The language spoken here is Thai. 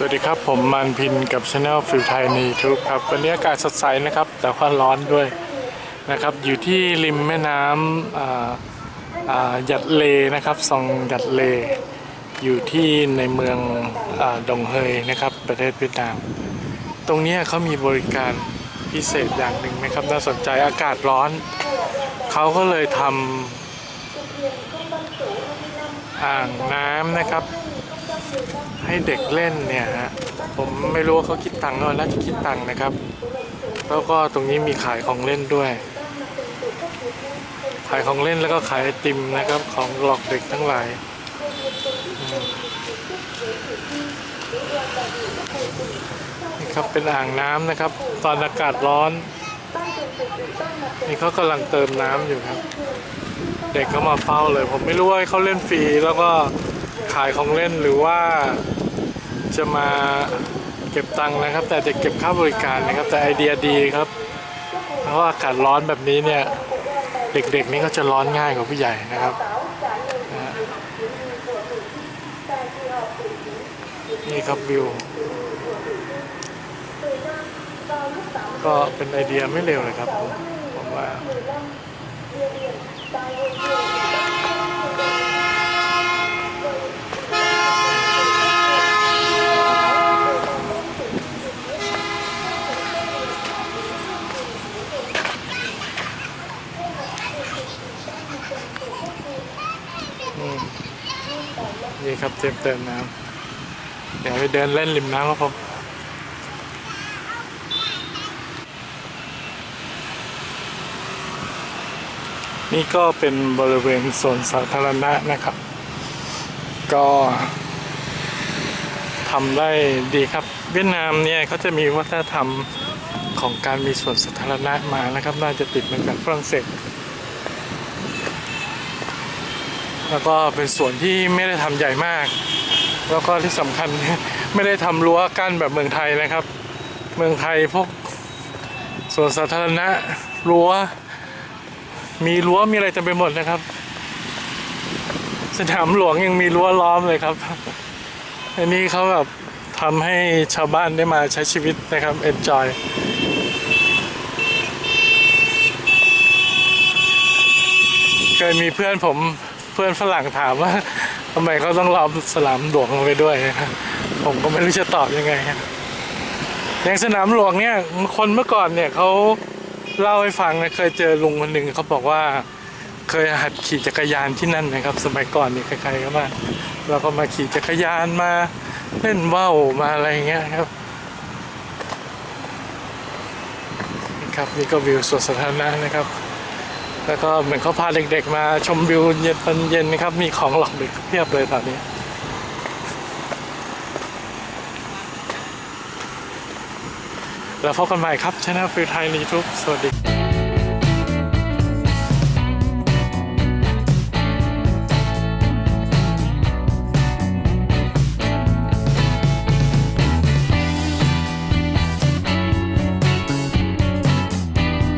สวัสดีครับ ผมมันพินกับช anel ฟิวไทยในทูบครับ วันนี้อากาศสดใสนะครับ แต่ว่าร้อนด้วยนะครับ อยู่ที่ริมแม่น้ำหยัดเลนะครับซองหยัดเล อยู่ที่ในเมืองอดงเฮยนะครับ ประเทศเวียดนาม ตรงนี้เขามีบริการพิเศษอย่างหนึ่งนะครับ น่าสนใจอากาศร้อน เขาก็เลยทำอ่างน้ำนะครับ ให้เด็กเล่นเนี่ยฮะผมไม่รู้ว่าเขาคิดตังค์หรือเปล่าน่าจะคิดตังค์นะครับ แล้วก็ตรงนี้มีขายของเล่นด้วย ขายของเล่นแล้วก็ขายไอติมนะครับของหลอกเด็กทั้งหลายนี่ครับเป็นอ่างน้ำนะครับ ตอนอากาศร้อน นี่เขากำลังเติมน้ำอยู่ครับ เด็กก็มาเฝ้าเลย ผมไม่รู้ว่าเขาเล่นฟรีแล้วก็ ขายของเล่นหรือว่าจะมาเก็บตังค์นะครับ แต่จะเก็บค่าบริการนะครับ แต่ไอเดียดีครับ เพราะอากาศร้อนแบบนี้เนี่ย เด็กๆนี่ก็จะร้อนง่ายกว่าผู้ใหญ่นะครับนี่ครับวิว ก็เป็นไอเดียไม่เร็วเลยครับผมว่า นี่ครับเตรียมเติมน้ำเดี๋ยวไปเดินเล่นริมน้ำครับผมนี่ก็เป็นบริเวณสวนสาธารณะนะครับ ก็ทำได้ดีครับ เวียดนามเนี่ยเขาจะมีวัฒนธรรมของการมีสวนสาธารณะมานะครับ น่าจะติดมาจากฝรั่งเศส แล้วก็เป็นสวนที่ไม่ได้ทำใหญ่มาก แล้วก็ที่สำคัญไม่ได้ทำรั้วกั้นแบบเมืองไทยนะครับ เมืองไทยพวกสวนสาธารณะรั้ว มีรั้วมีอะไรเต็มไปหมดนะครับ สนามหลวงยังมีรั้วล้อมเลยครับอันนี้เขาแบบทำให้ชาวบ้านได้มาใช้ชีวิตนะครับ enjoy เคยมีเพื่อนผม พื่อนฝรั่งถามว่าทำไมเขาต้องล้อมสนามหลวงลงไปด้วยนะครับผมก็ไม่รู้จะตอบยังไงครับอย่างสนามหลวงเนี่ยคนเมื่อก่อนเนี่ยเขาเล่าให้ฟังนะเคยเจอลุงคนหนึ่งเขาบอกว่าเคยหัดขี่จักรยานที่นั่นนะครับ สมัยก่อนนี่ใครๆก็มาเราก็มาขี่จักรยานมาเล่นว่าวมาอะไรเงี้ยครับนี่ครับนี่ก็วิวสวนสาธารณะนะครับ แล้วก็เหมือนเขาพาเด็กๆมาชมวิวเย็นตอนเย็นนะครับ มีของหลอกเด็กเพียบเลยตอนนี้แล้วพบกันใหม่ครับช anel ฟิวไทยใน YouTube สวัสดี